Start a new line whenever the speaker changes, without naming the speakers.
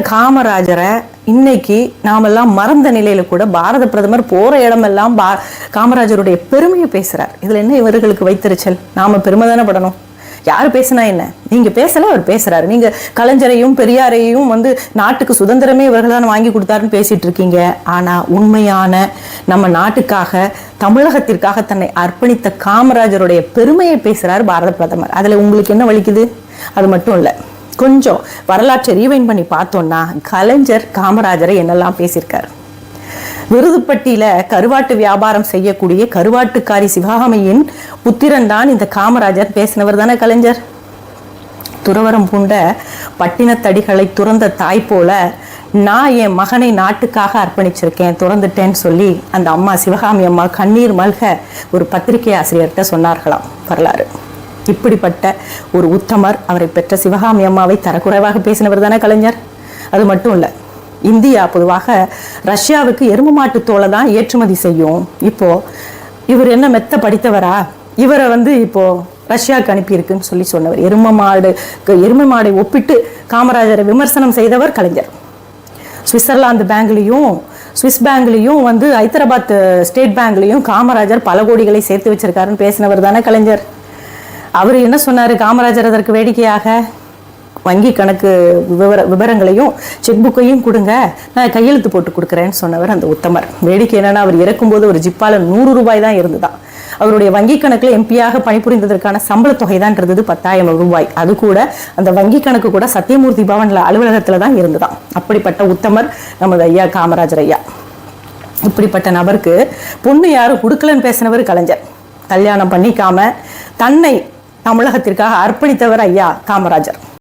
காமராஜரை இன்னைக்கு நாமெல்லாம் மறந்த நிலையில கூட பாரத பிரதமர் போற இடமெல்லாம் பா காமராஜருடைய பெருமையை பேசுறார். இதுல என்ன இவர்களுக்கு வைத்தறிச்சல்? நாம பெருமை தானே படணும். யார் பேசினா என்ன? நீங்க பேசல அவர் பேசுறாரு. நீங்க கலைஞரையும் பெரியாரையும் வந்து நாட்டுக்கு சுதந்திரமே இவர்கள் தான் வாங்கி கொடுத்தாருன்னு பேசிட்டு இருக்கீங்க. ஆனா உண்மையான நம்ம நாட்டுக்காக தமிழகத்திற்காக தன்னை அர்ப்பணித்த காமராஜருடைய பெருமையை பேசுறாரு பாரத பிரதமர். அதுல உங்களுக்கு என்ன வலிக்குது? அது மட்டும் இல்ல. கொஞ்சம் வரலாற்றை ரீவைன் பண்ணி பார்த்தோம்னா கலைஞர் காமராஜரை என்னெல்லாம் பேசியிருக்காரு. விருதுப்பட்டியில கருவாட்டு வியாபாரம் செய்யக்கூடிய கருவாட்டுக்காரி சிவகாமையின் புத்திரன் தான் இந்த காமராஜர். பேசினவர் தானே கலைஞர்? துறவரம் பூண்ட பட்டினத்தடிகளை துறந்த தாய் போல நான் என் மகனை நாட்டுக்காக அர்ப்பணிச்சிருக்கேன் துறந்துட்டேன்னு சொல்லி அந்த அம்மா சிவகாமி அம்மா கண்ணீர் மல்க ஒரு பத்திரிகை ஆசிரியர்கிட்ட சொன்னார்களாம் வரலாறு. இப்படிப்பட்ட ஒரு உத்தமர் அவரை பெற்ற சிவகாமி அம்மாவை தரக்குறைவாக பேசினவர் தானே கலைஞர்? அது மட்டும் இல்லை இந்தியா பொதுவாக ரஷ்யாவுக்கு எருமை மாட்டு தோலை தான் ஏற்றுமதி செய்யும். இப்போ இவர் என்ன மெத்த படித்தவரா? இவரை வந்து இப்போ ரஷ்யாவுக்கு அனுப்பியிருக்குன்னு சொல்லி சொன்னவர். எருமை மாடு எருமை மாடை ஒப்பிட்டு காமராஜரை விமர்சனம் செய்தவர் கலைஞர். சுவிட்சர்லாந்து பேங்க்லேயும் சுவிஸ் பேங்க்லேயும் வந்து ஹைதராபாத் ஸ்டேட் பேங்க்லேயும் காமராஜர் பல கோடிகளை சேர்த்து வச்சிருக்காருன்னு பேசினவர் தானே கலைஞர்? அவர் என்ன சொன்னார்? காமராஜர் அதற்கு வேடிக்கையாக வங்கி கணக்கு விவர விவரங்களையும் செக் புக்கையும் கொடுங்க. நான் கையெழுத்து போட்டு கொடுக்குறேன்னு சொன்னவர் அந்த உத்தமர். வேடிக்கை என்னன்னா அவர் இறக்கும்போது ஒரு ஜிப்பால நூறு ரூபாய் தான் இருந்துதான். அவருடைய வங்கி கணக்கில் எம்பியாக பணிபுரிந்ததற்கான சம்பள தொகை தான் இருந்தது பத்தாயிரம் ரூபாய். அது கூட அந்த வங்கி கணக்கு கூட சத்தியமூர்த்தி பவன்ல அலுவலகத்துல தான் இருந்துதான். அப்படிப்பட்ட உத்தமர் நமது ஐயா காமராஜர் ஐயா. இப்படிப்பட்ட நபருக்கு பொண்ணு யாரும் கொடுக்கலன்னு பேசினவர் கலைஞர். கல்யாணம் பண்ணிக்காம தன்னை தமிழகத்திற்காக அர்ப்பணித்தவர் ஐயா காமராஜர்.